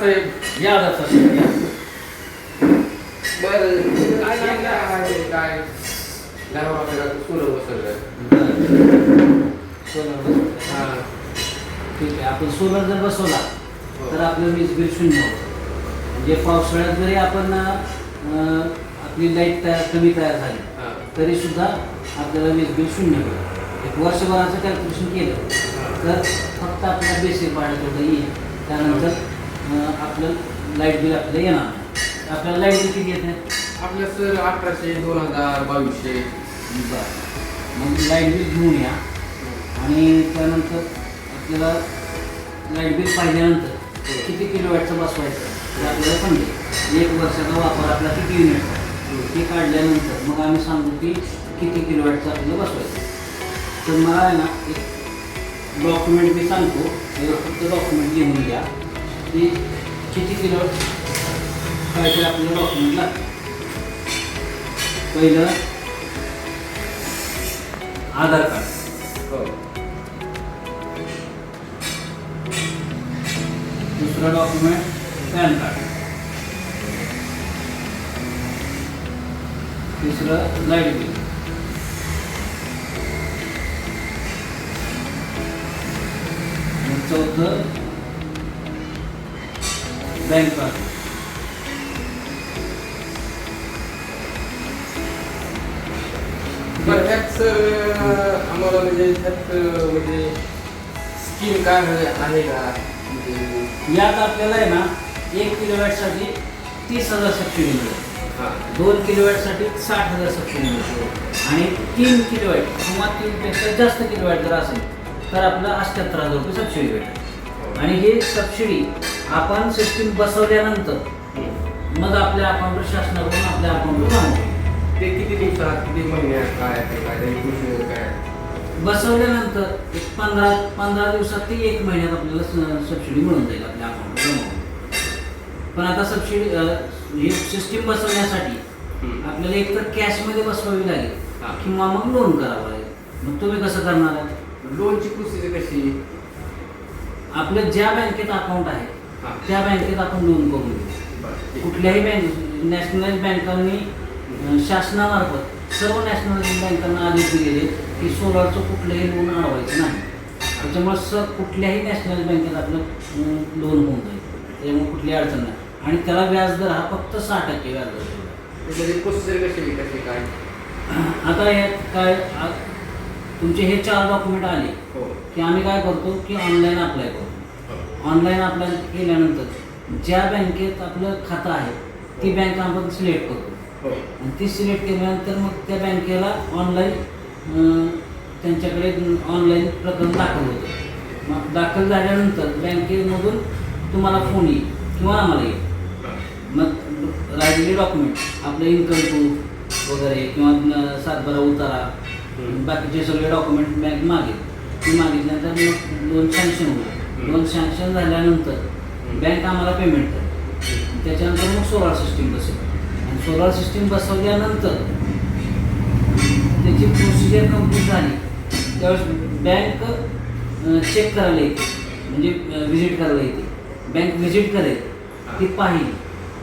साहेब या. बर. काय. सोलर. हा. ठीक आहे. आपण सोलर जर बसवला तर आपलं वीज बिल शून्य होतं. म्हणजे पावसाळ्यात जरी आपण अं, आपली लाइट तयार कमी तयार झाली तरी सुद्धा आपल्याला वीज बिल शून्य होईल एक वर्षभराचं कॅल्क्युलेशन केलं तर फक्त आपल्याला बेसिक भाडं तेवढं येईल. त्यानंतर अं, आपलं लाइट बिल आपल्याला येणार नाही. आपल्याला लाइट बिल किती येते? आपलं सर अठराशे दोन हजार बावीसशे. बरं. मग लाइट बिल घेऊन या. आणि त्यानंतर आपल्याला लाइट बिल पाहिल्यानंतर किती किलोवॅटचं बसवायचं ते आपल्याला समजेल. एक वर्षाचा वापर आपला किती युनिट? आहे ते काढल्यानंतर मग आम्ही सांगू की किती किलोवॅटचं आपल्याला बसवायचं तर मला आहे ना एक डॉक्युमेंट मी सांगतो. फक्त डॉक्युमेंट लिहून घ्या. की किती किलो? पाहिजे आपल्या आपल्याला पहिलं आधार कार्ड. हो. दुसरं डॉक्युमेंट पॅन कार्ड. तिसरं लाइट बिल चौथं बँक त्यात सर आम्हाला म्हणजे त्यात म्हणजे स्कीम काय आहे आहे का? म्हणजे यात आपल्याला आहे ना एक किलोवॅटसाठी तीस हजार सबसिडी मिळेल. हां. दोन किलोवॅटसाठी साठ हजार सबसिडी मिळते आणि तीन किलोवॅट किंवा तीनपेक्षा जास्त किलोवॅट जर असेल तर आपलं अठ्ठ्याहत्तर हजार रुपये सबसिडी भेटेल. आणि ही सबसिडी आपण सिस्टीम बसवल्यानंतर मग आपल्या अकाउंटवर शासनाकडून आपल्या अकाउंटवर होईल ते किती दिवसात किती महिन्यात काय ते काय ते कृषी काय बसवल्यानंतर एक पंधरा पंधरा दिवसात ते एक महिन्यात आपल्याला सबसिडी मिळून जाईल आपल्या अकाउंटवर पण आता सबसिडी ही सिस्टीम बसवण्यासाठी हम्म. आपल्याला एकतर कॅशमध्ये बसवावी लागेल हा. किंवा मग लोन करावं लागेल. मग तुम्ही कसं करणार? आहे लोनची प्रोसिजर कशी? आपलं ज्या बँकेत अकाउंट आहे त्या बँकेत आपण लोन करून घेऊ. ठीक. कुठल्याही बँक नॅशनलाइज बँकांनी शासनामार्फत सर्व नॅशनल बँकांना आदेश दिलेले की सोलारचं कुठलंही लोन अडवायचं नाही. त्याच्यामुळे स कुठल्याही नॅशनल बँकेत आपलं लोन होऊन जाईल. त्याच्यामुळे कुठली अडचण नाही. आणि त्याला व्याजदर हा फक्त सहा टक्के व्याजदर कशी काय? आता हे काय तुमचे हे चार डॉक्युमेंट आले हो. की आम्ही काय करतो की ऑनलाईन अप्लाय करतो. ऑनलाईन अप्लाय केल्यानंतर ज्या बँकेत आपलं खातं आहे ती बँक आपण सिलेक्ट करतो. हो. आणि ती सिलेक्ट केल्यानंतर मग त्या बँकेला ऑनलाईन त्यांच्याकडे ऑनलाईन प्रकरण दाखल होतं. मग दाखल झाल्यानंतर बँकेमधून तुम्हाला फोन येईल किंवा आम्हाला येईल. मग राहिलेले डॉक्युमेंट आपलं इन्कम प्रूफ वगैरे किंवा सातबारा उतारा. बाकीचे सगळे डॉक्युमेंट बँक मागेल. ती मागितल्यानंतर मग लोन सँक्शन होईल लोन सँक्शन झाल्यानंतर बँक आम्हाला पेमेंट करेल त्याच्यानंतर मग सोलार सिस्टीम बसेल. आणि सोलार सिस्टीम बसवल्यानंतर त्याची प्रोसिजर कंप्लीट झाली. त्यावेळेस बँक चेक करायला येते. म्हणजे व्हिजिट करायला येते. बँक व्हिजिट करेल. ती पाहिली.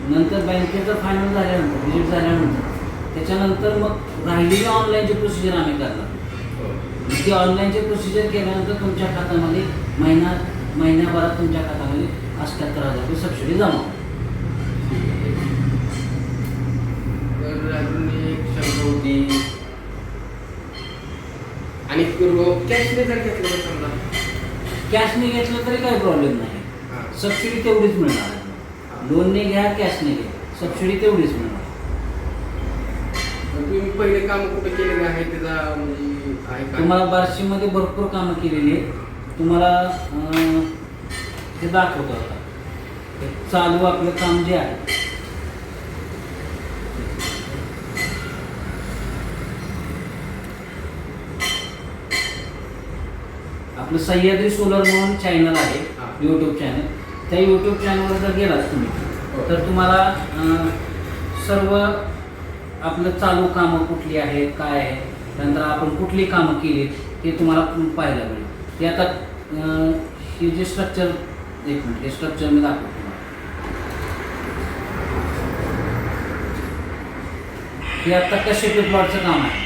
नंतर बँकेचं फायनल झाल्यानंतर व्हिजिट झाल्यानंतर त्याच्यानंतर मग राहिलेली ऑनलाईनची प्रोसिजर आम्ही करणार. ती ऑनलाईनची प्रोसिजर केल्यानंतर तुमच्या खात्यामध्ये महिना महिन्याभरात तुमच्या खात्यामध्ये अठ्ठ्याहत्तर हजार रुपये सबसिडी जमा. आणि कॅशने जर घेतलं तर समजा? कॅशने घेतलं तरी काही प्रॉब्लेम नाही. सबसिडी तेवढीच मिळणार. लोनने घ्या कॅशने घ्या. सबसिडी तेवढीच मिळणार. तुम्ही पहिले काम कुठे केलेले आहे त्याचा म्हणजे तुम्हाला बार्शीमध्ये भरपूर कामं केलेली आहेत. तुम्हाला ते दाखवतो आता चालू आपलं काम जे आहे आपलं सह्याद्री सोलर म्हणून चॅनल आहे हा. यूट्यूब चॅनल त्या यूट्यूब चॅनलवर जर गेलात तुम्ही हो. तर तुम्हाला सर्व आपलं चालू कामं कुठली आहेत काय आहे नंतर आपण कुठली कामं केली ते तुम्हाला पाहायला मिळेल ત્યાં हे जे स्ट्रक्चर एक मिनट हे स्ट्रक्चर मी दाखवतो हे कसे प्लॉटचं काम आहे?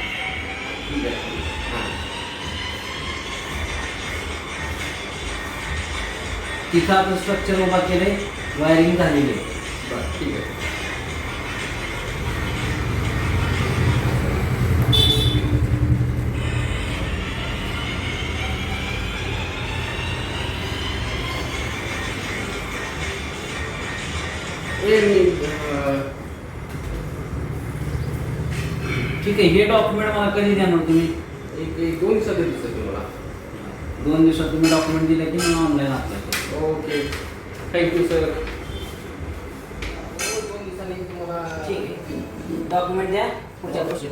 तिथं आपण स्ट्रक्चर उभा केले वायरिंग झालेली आहे. ठीक आहे. हे मी ठीक आहे हे डॉक्युमेंट मला कधी देणार तुम्ही एक एक दोन दिवसात देतो सर तुम्हाला. दोन दिवसात तुम्ही डॉक्युमेंट दिले की मी ऑनलाईन अप्लाय करतो. ओके. थँक्यू सर दोन दिवसांनी तुम्हाला ठीक आहे. डॉक्युमेंट द्या पुढच्या गोष्टी